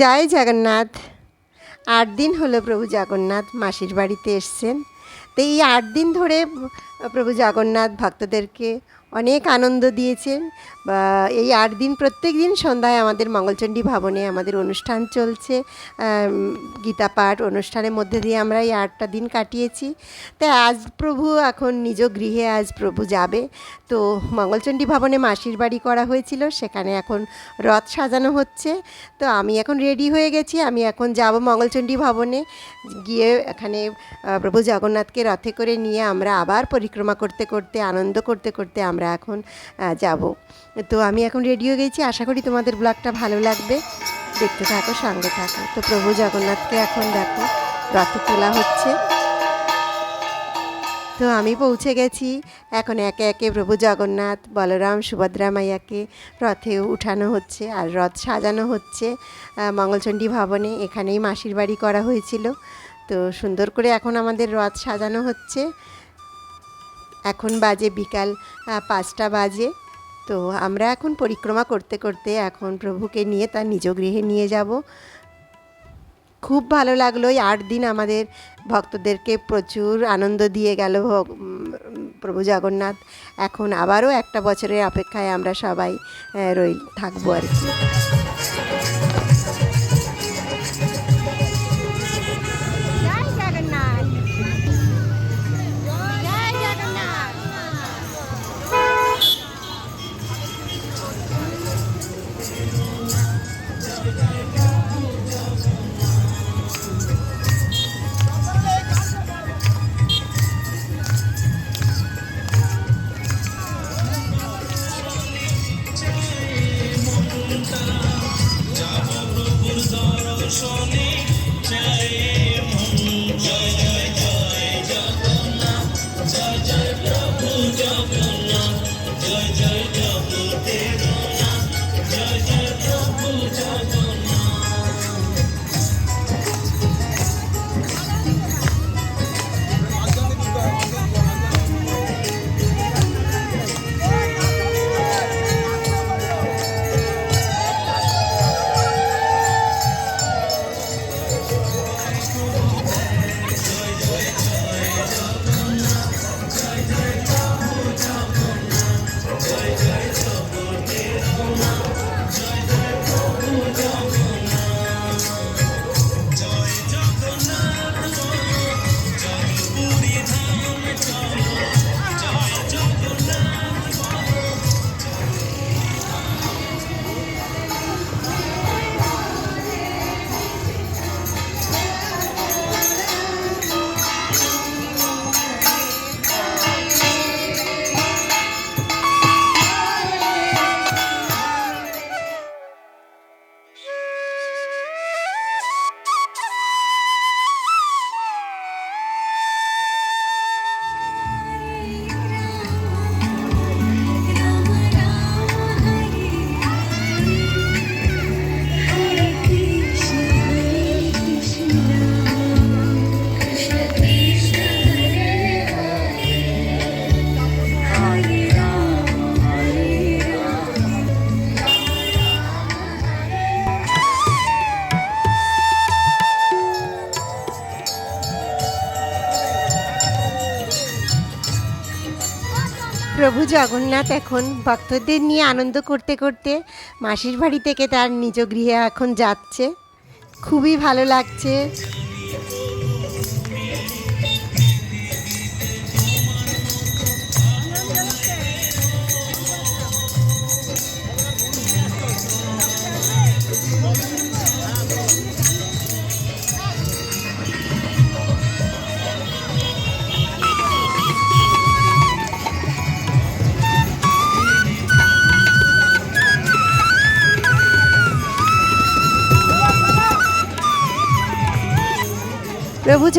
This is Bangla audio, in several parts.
জয় জগন্নাথ। আট দিন হলো প্রভু জগন্নাথ মাসির বাড়িতে এসছেন। তো এই আট দিন ধরে প্রভু জগন্নাথ ভক্তদেরকে অনেক আনন্দ দিয়েছেন। এই আট দিন, প্রত্যেক দিন সন্ধ্যায় আমাদের মঙ্গলচণ্ডী ভবনে আমাদের অনুষ্ঠান চলছে। গীতা পাঠ অনুষ্ঠানের মধ্যে দিয়ে আমরা এই আটটা দিন কাটিয়েছি। তাই আজ প্রভু এখন নিজ গৃহে আজ প্রভু যাবে। তো মঙ্গলচণ্ডী ভবনে মাসির বাড়ি করা হয়েছিল, সেখানে এখন রথ সাজানো হচ্ছে। তো আমি এখন রেডি হয়ে গেছি, আমি এখন যাব মঙ্গলচণ্ডী ভবনে। গিয়ে এখানে প্রভু জগন্নাথকে রথে করে নিয়ে আমরা আবার পরিক্রমা করতে করতে, আনন্দ করতে করতে আমরা এখন যাব। তো আমি এখন রেডি হয়ে গেছি, আশা করি তোমাদের ব্লগটা ভালো লাগবে। দেখতে থাকো, সঙ্গে থাকো। তো প্রভু জগন্নাথকে এখন দেখো, রথে তোলা হচ্ছে। তো আমি পৌঁছে গেছি। এখন একে একে প্রভু জগন্নাথ, বলরাম, সুভদ্রা মাইয়াকে রথে উঠানো হচ্ছে আর রথ সাজানো হচ্ছে মঙ্গলচণ্ডী ভবনে। এখানেই মাসির বাড়ি করা হয়েছিল। তো সুন্দর করে এখন আমাদের রথ সাজানো হচ্ছে। এখন বাজে বিকাল পাঁচটা বাজে। তো আমরা এখন পরিক্রমা করতে করতে এখন প্রভুকে নিয়ে তার নিজ গৃহে নিয়ে যাব। খুব ভালো লাগল এই আট দিন আমাদের ভক্তদেরকে প্রচুর আনন্দ দিয়ে গেল প্রভু জগন্নাথ। এখন আবারও একটা বছরের অপেক্ষায় আমরা সবাই রই, থাকব আর কি। জগন্নাথ এখন ভক্তদের নিয়ে আনন্দ করতে করতে মাসির বাড়ি থেকে তার নিজ গৃহে এখন যাচ্ছে। খুবই ভালো লাগছে।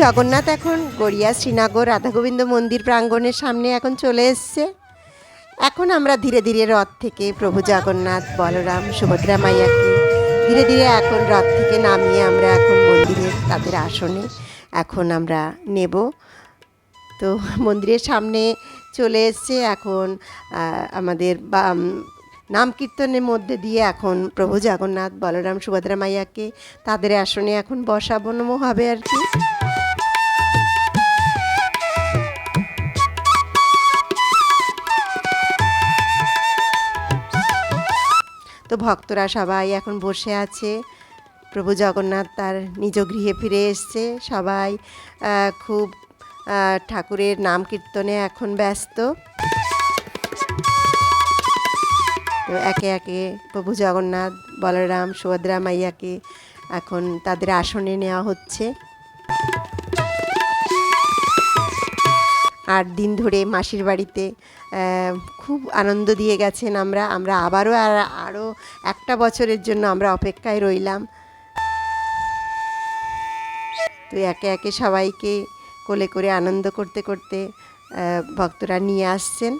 জগন্নাথ এখন গড়িয়া শ্রীনগর, রাধাগোবিন্দ মন্দির প্রাঙ্গণের সামনে এখন চলে এসছে। এখন আমরা ধীরে ধীরে রথ থেকে প্রভু জগন্নাথ, বলরাম, সুভদ্রা মাইয়াকে ধীরে ধীরে এখন রথ থেকে নামিয়ে আমরা এখন মন্দিরের তাদের আসনে এখন আমরা নেব। তো মন্দিরের সামনে চলে এসছে এখন আমাদের নাম কীর্তনের মধ্যে দিয়ে এখন প্রভু জগন্নাথ, বলরাম, সুভদ্রা মাইয়াকে তাদের আসনে এখন বসাবনো হবে আর কি। ভক্তরা সবাই এখন বসে আছে। প্রভু জগন্নাথ তার নিজ গৃহে ফিরে এসছে। সবাই খুব ঠাকুরের নাম কীর্তনে এখন ব্যস্ত। তো একে একে প্রভু জগন্নাথ, বলরাম, সুভদ্রা মাইয়াকে এখন তাদের আসনে নেওয়া হচ্ছে। আট দিন ধরে মাসির বাড়িতে খুব আনন্দ দিয়ে গেছেন আমরা। আমরা আবারও আর আরও একটা বছরের জন্য আমরা অপেক্ষায় রইলাম। তো একে একে সবাইকে কোলে করে আনন্দ করতে করতে ভক্তরা নিয়ে আসছেন।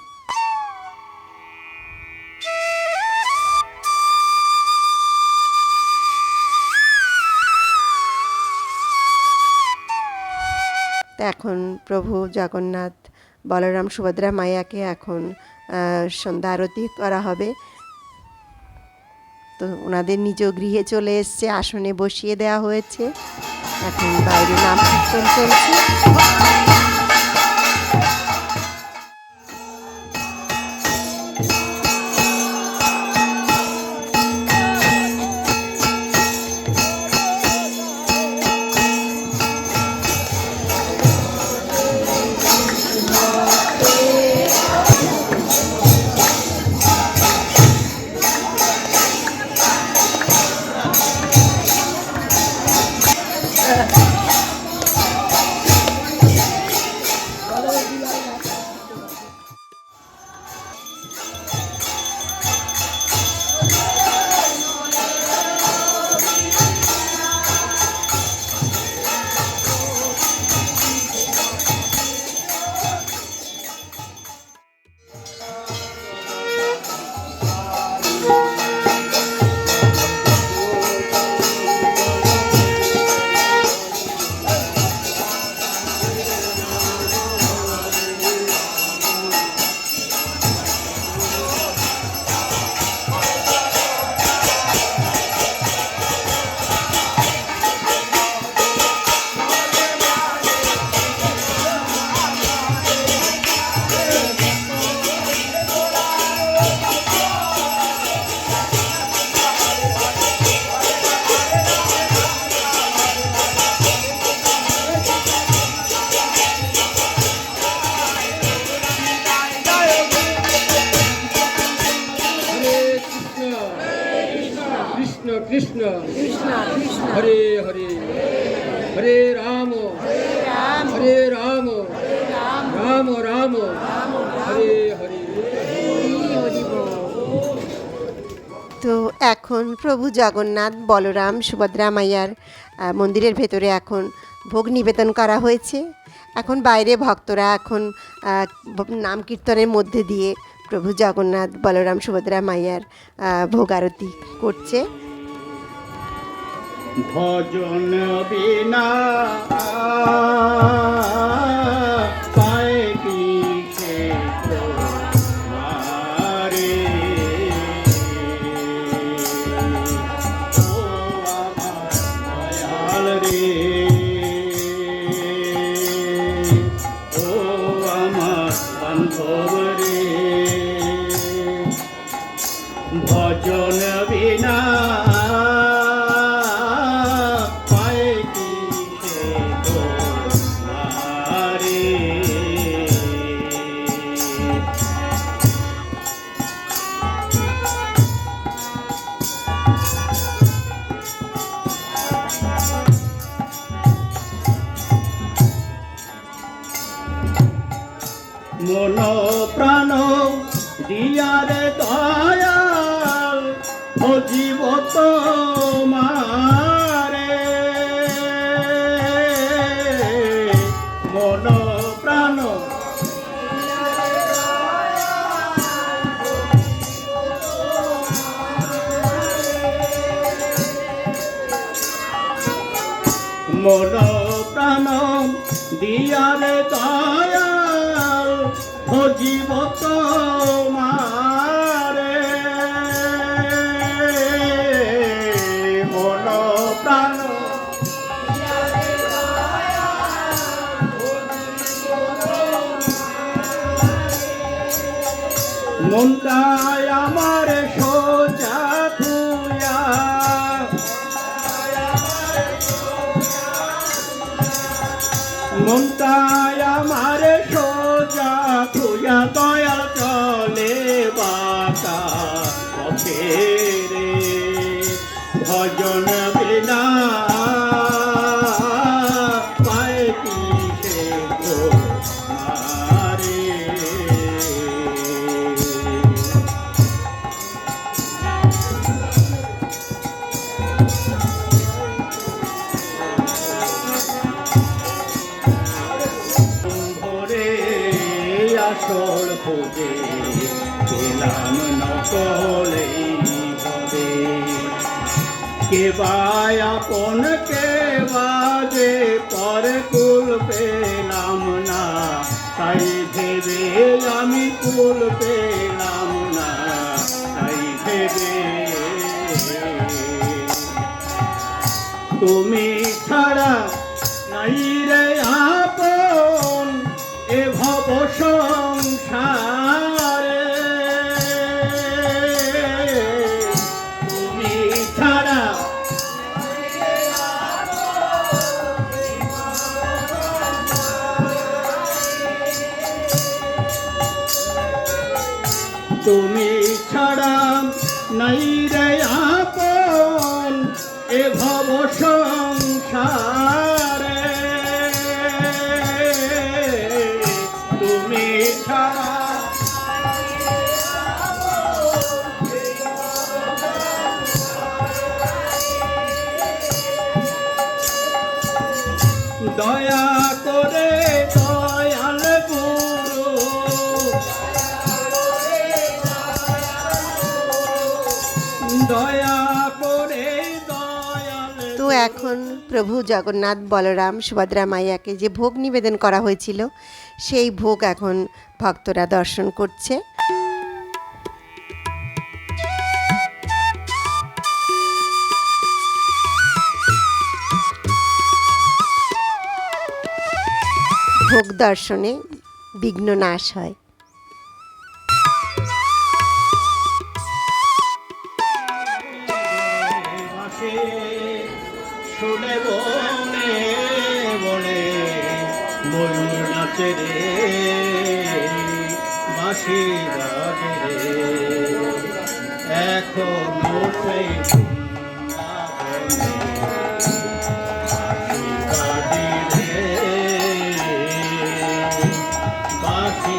এখন প্রভু জগন্নাথ বলরাম সুভদ্রা মায়াকে এখন সন্ধ্যা আরতি করা হবে। তো ওনাদের নিজ গৃহে চলে এসছে, আসনে বসিয়ে দেওয়া হয়েছে। এখন বাইরে নাম কীর্তন চলছে। কৃষ্ণ কৃষ্ণ হরে হরে হরে রাম হরে রাম রাম রাম হরে হরে। তো এখন প্রভু জগন্নাথ বলরাম সুভদ্রা মাইয়ার মন্দিরের ভেতরে এখন ভোগ নিবেদন করা হয়েছে। এখন বাইরে ভক্তরা এখন নাম কীর্তনের মধ্যে দিয়ে প্রভু জগন্নাথ বলরাম সুভদ্রা মাইয়ার ভোগ আরতি করছে। ভজন বিনা। মন প্রাণ দিয়ারে দয়াল ও জীব তোমারে মন প্রাণ মন প্রাণ দিয়ারে দয়াল ভক্ত মারে? হলো প্রাণ। মন্তা মনটায় আমার সোজা থুয়া দয়াল আসল খুঁজে পেলাম নকলেই হবে কে আপন, কে বাজে পর কুল পেলাম না, তাই ভেবে আমি কুল পেলাম প্রভু জগন্নাথ বলরাম সুভদ্রা মাইয়াকে যে ভোগ নিবেদন করা হয়েছিল, সেই ভোগ এখন ভক্তরা দর্শন করছে। ভোগ দর্শনে বিঘ্ন নাশ হয়। রে এখনও সেই বৃন্দাবনে বাঁশি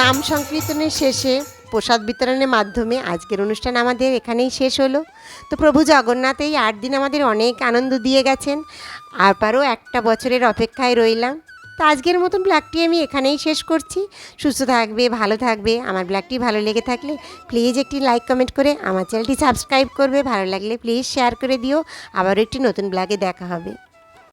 নাম সংকীর্তনের শেষে প্রসাদ বিতরণের মাধ্যমে আজকের অনুষ্ঠান আমাদের এখানেই শেষ হলো। তো প্রভু জগন্নাথ এই আট দিন আমাদের অনেক আনন্দ দিয়ে গেছেন। আবারও একটা বছরের অপেক্ষায় রইলাম। তো আজকের মতন ব্ল্যাগটি আমি এখানেই শেষ করছি। সুস্থ থাকবে, ভালো থাকবে। আমার ব্ল্যাগটি ভালো লেগে থাকলে প্লিজ একটি লাইক, কমেন্ট করে আমার চ্যানেলটি সাবস্ক্রাইব করবে। ভালো লাগলে প্লিজ শেয়ার করে দিও। আবারও একটি নতুন ব্ল্যাগে দেখা হবে।